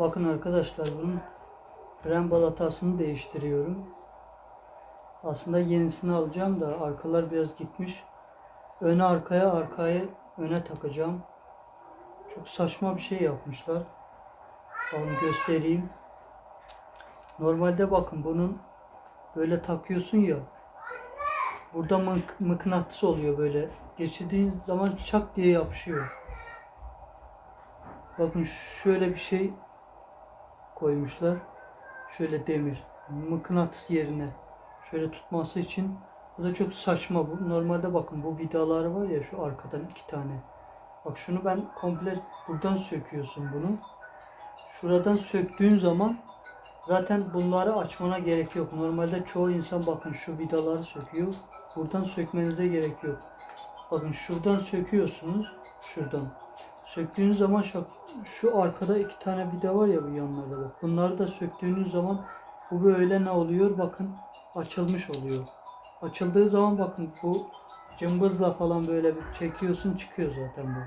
Bakın arkadaşlar bunun fren balatasını değiştiriyorum. Aslında yenisini alacağım da arkalar biraz gitmiş. Öne arkaya arkaya öne takacağım. Çok saçma bir şey yapmışlar. Bakın göstereyim. Normalde bakın bunun böyle takıyorsun ya. Burada mık mıknatıs oluyor böyle. Geçirdiğin zaman çak diye yapışıyor. Bakın şöyle bir şey koymuşlar. Şöyle demir. Mıknatıs yerine. Şöyle tutması için. Bu da çok saçma bu. Normalde bakın bu vidaları var ya şu arkadan iki tane. Bak şunu ben komple buradan söküyorsun bunu. Şuradan söktüğün zaman zaten bunları açmana gerek yok. Normalde çoğu insan bakın şu vidaları söküyor. Buradan sökmenize gerek yok. Bakın şuradan söküyorsunuz. Şuradan. Söktüğünüz zaman şu, şu arkada iki tane vida var ya bu yanlarda bak. Bunları da söktüğünüz zaman bu böyle ne oluyor? Bakın açılmış oluyor. Açıldığı zaman bakın bu cımbızla falan böyle bir çekiyorsun çıkıyor zaten bu.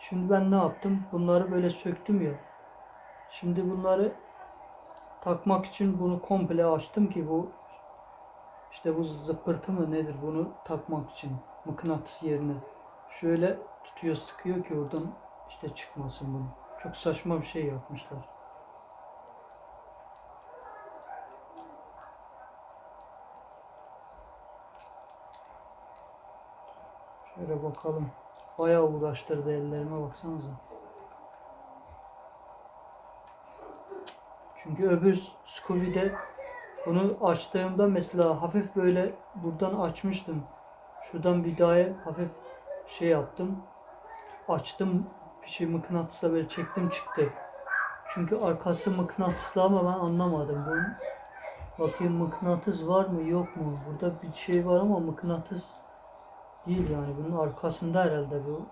Şimdi ben ne yaptım? Bunları böyle söktüm ya. Şimdi bunları takmak için bunu komple açtım ki bu işte bu zıppırtı mı nedir bunu takmak için mıknatıs yerine şöyle tutuyor sıkıyor ki oradan işte çıkmasın bunu. Çok saçma bir şey yapmışlar. Şöyle bakalım. Bayağı uğraştırdı ellerime baksanıza. Çünkü öbür Scooby'de bunu açtığımda mesela hafif böyle buradan açmıştım. Şuradan vidayı hafif şey yaptım. Açtım bir şey mıknatısla böyle çektim çıktı. Çünkü arkası mıknatıslı ama ben anlamadım. Bunun bakayım mıknatıs var mı yok mu? Burada bir şey var ama mıknatıs değil yani. Bunun arkasında herhalde bu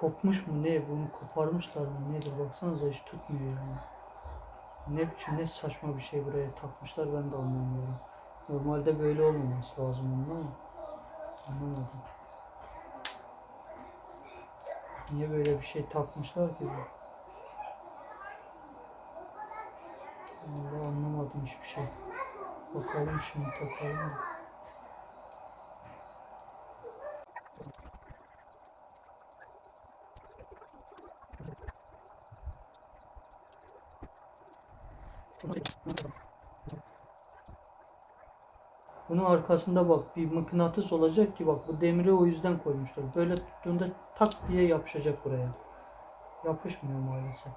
kopmuş mu ne? Bunu koparmışlar mı nedir? Baksanıza hiç tutmuyor yani. Ne biçim ne saçma bir şey buraya takmışlar ben de anlamıyorum. Normalde böyle olmaması lazım onun ama anlamadım. Niye böyle bir şey takmışlar ki? Vallahi anlamadım hiçbir şey. Bakalım şimdi takalım. mı? Bunun arkasında bak bir mıknatıs olacak ki bak bu demiri o yüzden koymuşlar. Böyle tuttuğunda tak diye yapışacak buraya. Yapışmıyor maalesef.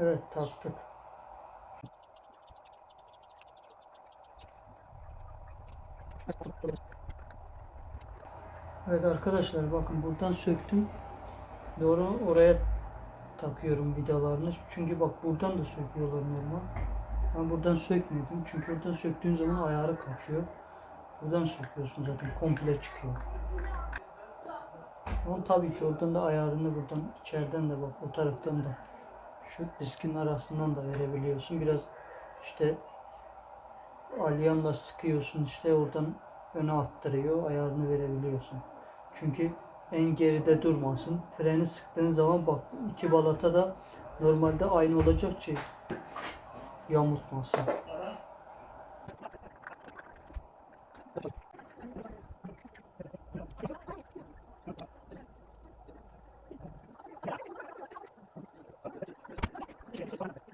Evet taktık. Evet arkadaşlar bakın buradan söktüm. Doğru oraya takıyorum vidalarını. Çünkü bak buradan da söküyorlar normal. Ben buradan sökmedim. Çünkü oradan söktüğün zaman ayarı kaçıyor. Buradan söküyorsun zaten komple çıkıyor. Ama tabii ki oradan da ayarını buradan içeriden de bak o taraftan da şu diskin arasından da verebiliyorsun. Biraz işte alyanla sıkıyorsun işte oradan öne attırıyor ayarını verebiliyorsun. Çünkü en geride durmasın. Freni sıktığın zaman bak iki balata da normalde aynı olacak ki yamutmasın. Thank you.